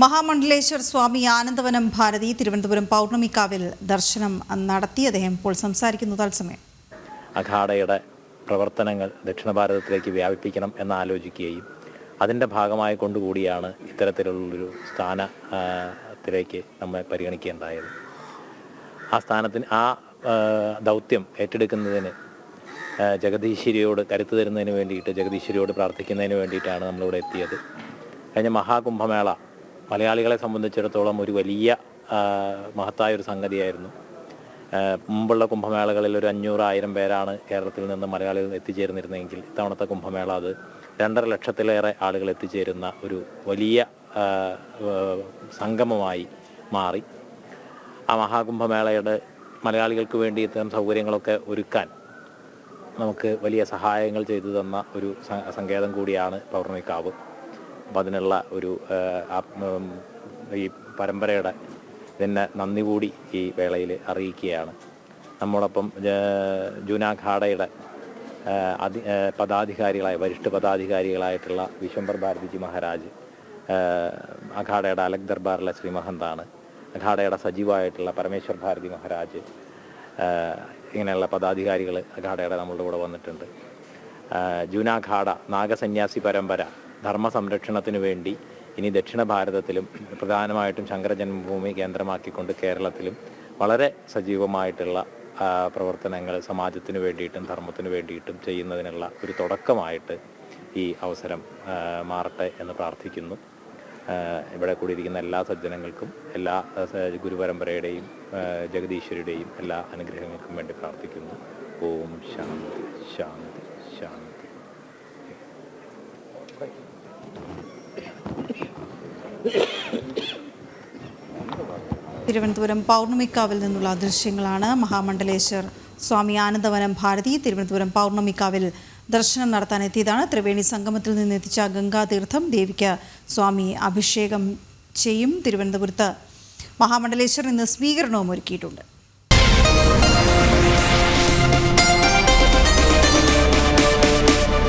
മഹാമണ്ഡലേശ്വർ സ്വാമി ആനന്ദവനം ഭാരതി തിരുവനന്തപുരം പൗർണമിക്കാവിൽ ദർശനം നടത്തി. അദ്ദേഹം ഇപ്പോൾ സംസാരിക്കുന്നു. തത്സമയം. അഖാഡയുടെ പ്രവർത്തനങ്ങൾ ദക്ഷിണ ഭാരതത്തിലേക്ക് വ്യാപിപ്പിക്കണം എന്നാലോചിക്കുകയും അതിന്റെ ഭാഗമായി കൊണ്ടുകൂടിയാണ് ഇത്തരത്തിലുള്ളൊരു സ്ഥാനത്തിലേക്ക് നമ്മെ പരിഗണിക്കേണ്ടായത് ആ സ്ഥാനത്തിന് ആ ദൗത്യം ഏറ്റെടുക്കുന്നതിന് ജഗദീശ്വരിയോട് കരുത്തു തരുന്നതിന് വേണ്ടിയിട്ട് ജഗദീശ്വരിയോട് പ്രാർത്ഥിക്കുന്നതിന് വേണ്ടിയിട്ടാണ് നമ്മളിവിടെ എത്തിയത്. കഴിഞ്ഞ മഹാകുംഭമേള മലയാളികളെ സംബന്ധിച്ചിടത്തോളം ഒരു വലിയ മഹത്തായ ഒരു സംഗതിയായിരുന്നു. മുമ്പുള്ള കുംഭമേളകളിൽ ഒരു അഞ്ഞൂറായിരം പേരാണ് കേരളത്തിൽ നിന്ന് മലയാളികൾ എത്തിച്ചേർന്നിരുന്നെങ്കിൽ ഇത്തവണത്തെ കുംഭമേള അത് രണ്ടര ലക്ഷത്തിലേറെ ആളുകൾ എത്തിച്ചേരുന്ന ഒരു വലിയ സംഗമമായി മാറി. ആ മഹാകുംഭമേളയുടെ മലയാളികൾക്ക് വേണ്ടി ഇത്തരം സൗകര്യങ്ങളൊക്കെ ഒരുക്കാൻ നമുക്ക് വലിയ സഹായങ്ങൾ ചെയ്തു തന്ന ഒരു സങ്കേതം കൂടിയാണ് പൗർണമിക്കാവ്. അപ്പം അതിനുള്ള ഒരു ഈ പരമ്പരയുടെ ഇതിനെ നന്ദി കൂടി ഈ വേളയിൽ അറിയിക്കുകയാണ്. നമ്മോടൊപ്പം ജൂനാ ഖാഡയുടെ അധി പദാധികാരികളായ വരിഷ്ഠ പദാധികാരികളായിട്ടുള്ള വിശ്വംബർ ഭാരതിജി മഹാരാജ് അഖാഡയുടെ അലക് ദർബാറിലെ ശ്രീ മഹന്താണ് അഖാഡയുടെ സജീവമായിട്ടുള്ള പരമേശ്വർ ഭാരതി മഹാരാജ് ഇങ്ങനെയുള്ള പദാധികാരികൾ അഖാഡയുടെ നമ്മളുടെ കൂടെ വന്നിട്ടുണ്ട്. ആ, ജൂനാഖാഡ നാഗസന്യാസി പരമ്പര ധർമ്മ സംരക്ഷണത്തിന് വേണ്ടി ഇനി ദക്ഷിണ ഭാരതത്തിലും പ്രധാനമായിട്ടും ശങ്കര ജന്മഭൂമി കേന്ദ്രമാക്കിക്കൊണ്ട് കേരളത്തിലും വളരെ സജീവമായിട്ടുള്ള പ്രവർത്തനങ്ങൾ സമാജത്തിന് വേണ്ടിയിട്ടും ധർമ്മത്തിന് വേണ്ടിയിട്ടും ചെയ്യുന്നതിനുള്ള ഒരു തുടക്കമായിട്ട് ഈ അവസരം മാറട്ടെ എന്ന് പ്രാർത്ഥിക്കുന്നു. ഇവിടെ കൂടിയിരിക്കുന്ന എല്ലാ സജ്ജനങ്ങൾക്കും എല്ലാ ഗുരുപരമ്പരയുടെയും ജഗദീശ്വരുടെയും എല്ലാ അനുഗ്രഹങ്ങൾക്കും വേണ്ടി പ്രാർത്ഥിക്കുന്നു. ഓം ശാന്തി ശാന്തി ശാന്തി. തിരുവനന്തപുരം പൗർണമിക്കാവിൽ നിന്നുള്ള ദൃശ്യങ്ങളാണ് മഹാമണ്ഡലേശ്വർ സ്വാമി ആനന്ദവനം ഭാരതി തിരുവനന്തപുരം പൗർണമിക്കാവിൽ ദർശനം നടത്താൻ എത്തിയതാണ്. ത്രിവേണി സംഗമത്തിൽ നിന്ന് എത്തിച്ച ഗംഗാതീർത്ഥം ദേവിക്ക് സ്വാമി അഭിഷേകം ചെയ്യും തിരുവനന്തപുരത്ത്. മഹാമണ്ഡലേശ്വർ ഇന്ന് സ്വീകരണവും ഒരുക്കിയിട്ടുണ്ട്.